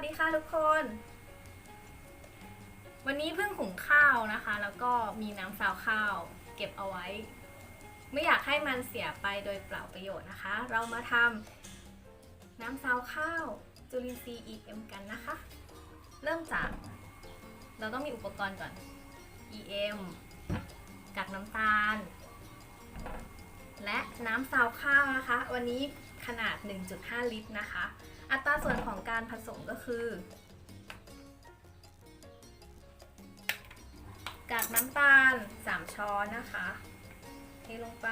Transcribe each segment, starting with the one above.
วัสดีค่ะทุกคน วันนี้เพิ่งหุงข้าวนะคะ แล้วก็มีน้ำซาวข้าว เก็บเอาไว้ ไม่อยากให้มันเสียไปโดยเปล่าประโยชน์นะคะ เรามาทำน้ำซาวข้าว จุลินทรีย์ EM กันนะคะ เริ่มจากเราต้องมีอุปกรณ์ก่อน EM กากน้ำตาล และน้ำซาวข้าวนะคะ วันนี้ ขนาด 1.5 ลิตรนะคะ อัตราส่วนของการผสมก็คือ กากน้ำตาล 3 ช้อนนะคะเทลงไป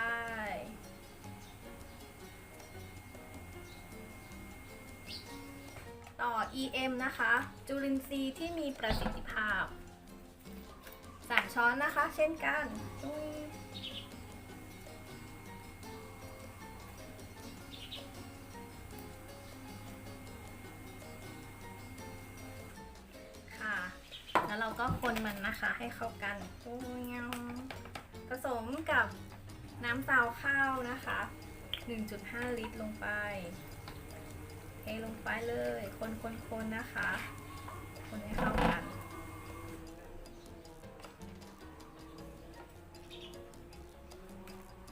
ต่อ EM นะคะ จุลินทรีย์ที่มีประสิทธิภาพ 3 ช้อนนะคะ เช่นกันตรงนี้ แล้วเราก็คนมันนะคะให้เข้ากันผสมกับน้ำซาวข้าวนะคะ 1.5 ลิตรลงไปเทลงไปเลย คนคนคนนะคะ คนให้เข้ากัน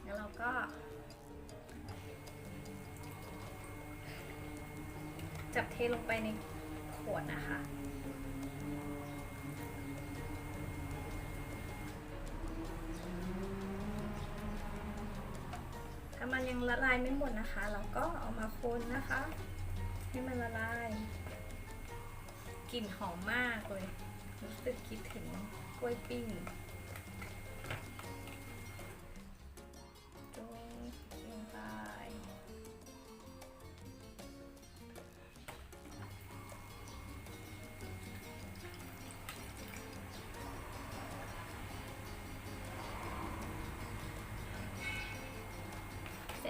แล้วเราก็ จับเทลงไปในขวดนะคะ ยังละลายไม่หมดนะคะ เราก็เอามาคนนะคะ ให้มันละลายกลิ่นหอมมากเลยรู้สึกคิดถึงกล้วยปิ้ง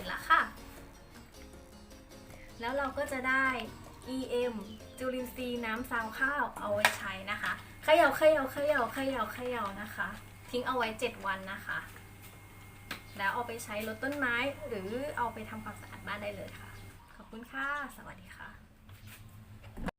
แล้วค่ะ แล้วเราก็จะได้ EM จุลินทรีย์น้ำซาวข้าวเอาไว้ใช้นะคะเขย่าเขย่าเขย่าเขย่าเขย่านะคะ ทิ้งเอาไว้ 7 วันนะคะ แล้วเอาไปใช้ลดต้นไม้หรือเอาไปทำความสะอาดบ้านได้เลยค่ะ ขอบคุณค่ะ สวัสดีค่ะ